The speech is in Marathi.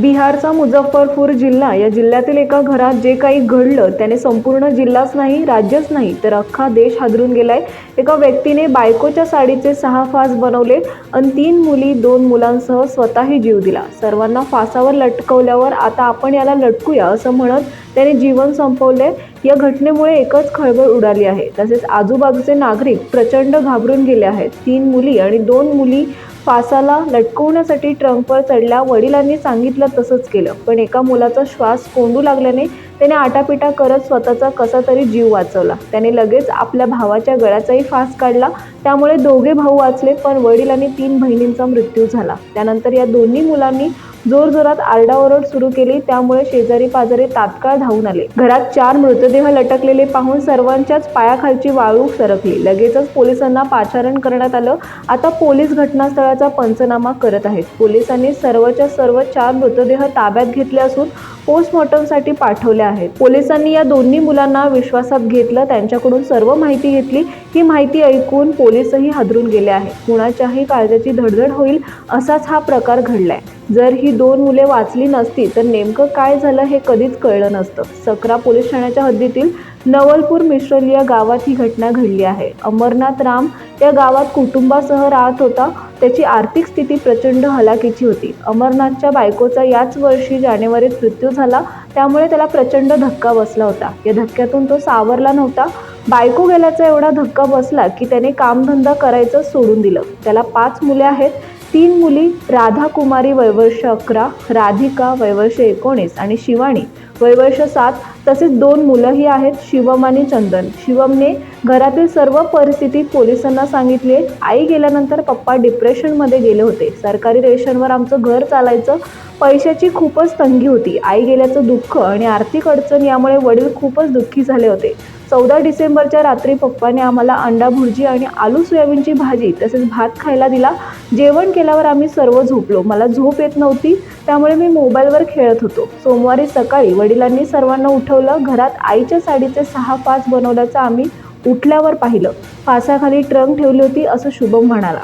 बिहारचा मुझफ्फरपूर जिल्हा या जिल्ह्यातील एका घरात जे काही घडलं त्याने संपूर्ण जिल्हाच नाही राज्यच नाही तर अख्खा देश हादरून गेलाय. एका व्यक्तीने बायकोच्या साडीचे सहा फास बनवले आणि तीन मुली दोन मुलांसह स्वतःही जीव दिला. सर्वांना फासावर लटकवल्यावर आता आपण याला लटकूया असं म्हणत त्याने जीवन संपवले या घटनेमुळे एकच खळबळ उडाली आहे. तसेच आजूबाजूचे नागरिक प्रचंड घाबरून गेले आहेत. तीन मुली आणि दोन मुली फासाला लटकवण्यासाठी ट्रंकवर चढल्या वडिलांनी सांगितलं तसंच केलं. पण एका मुलाचा श्वास कोंडू लागल्याने त्याने आटापिटा करत स्वतःचा कसा तरी जीव वाचवला. त्याने लगेच आपल्या भावाच्या गळ्याचाही फास काढला. त्यामुळे दोघे भाऊ वाचले पण वडील आणि तीन बहिणींचा मृत्यू झाला. त्यानंतर या दोन्ही मुलांनी जोरजोरात आरडाओरड सुरू केली. त्यामुळे शेजारी पाजारी तात्काळ धावून आले. घरात चार मृतदेह लटकलेले पाहून सर्वांच्याच पायाखालची वाळू सरकली. लगेचच पोलिसांना पाचारण करण्यात आलं. आता पोलीस घटनास्थळाचा पंचनामा करत आहेत. पोलिसांनी सर्वच्या सर्व चार मृतदेह ताब्यात घेतले असून पोस्टमॉर्टमसाठी पाठवल्या आहेत. पोलिसांनी या दोन्ही मुलांना विश्वासात घेतलं त्यांच्याकडून सर्व माहिती घेतली. ही माहिती ऐकून पोलीसही हादरून गेले आहेत. कुणाच्याही काळजाची धडधड होईल असाच हा प्रकार घडलाय. जर ही दोन मुले वाचली नसती तर नेमकं काय झालं हे कधीच कळलं नसतं. सकरा पोलीस ठाण्याच्या हद्दीतील नवलपूर मिश्रल या गावात ही घटना घडली आहे. अमरनाथ राम या गावात कुटुंबासह राहत होता. त्याची आर्थिक स्थिती प्रचंड हलाखीची होती. अमरनाथच्या बायकोचा याच वर्षी जानेवारीत मृत्यू झाला त्यामुळे त्याला प्रचंड धक्का बसला होता. या धक्क्यातून तो सावरला नव्हता. बायको गेल्याचा एवढा धक्का बसला की त्याने कामधंदा करायचं सोडून दिलं. त्याला पाच मुले आहेत. तीन मुली राधा कुमारी वयवर्ष अकरा राधिका वयवर्ष एकोणीस आणि शिवाणी वयवर्ष सात तसेच दोन मुलंही आहेत शिवम आणि चंदन. शिवमने घरातील सर्व परिस्थिती पोलिसांना सांगितली. आई गेल्यानंतर पप्पा डिप्रेशनमध्ये गेले होते. सरकारी रेशनवर आमचं घर चालायचं पैशाची खूपच तंगी होती. आई गेल्याचं दुःख आणि आर्थिक अडचण यामुळे वडील खूपच दुःखी झाले होते. चौदा डिसेंबरच्या रात्री पप्पाने आम्हाला अंडा भुर्जी आणि आलू सोयाबीनची भाजी तसेच भात खायला दिला. जेवण केल्यावर आम्ही सर्व झोपलो. मला झोप येत नव्हती त्यामुळे मी मोबाईलवर खेळत होतो. सोमवारी सकाळी वडिलांनी सर्वांना उठवलं घरात आईच्या साडीचे सहा फास बनवल्याचं आम्ही उठल्यावर पाहिलं. फासाखाली ट्रंक ठेवली होती असं शुभम म्हणाला.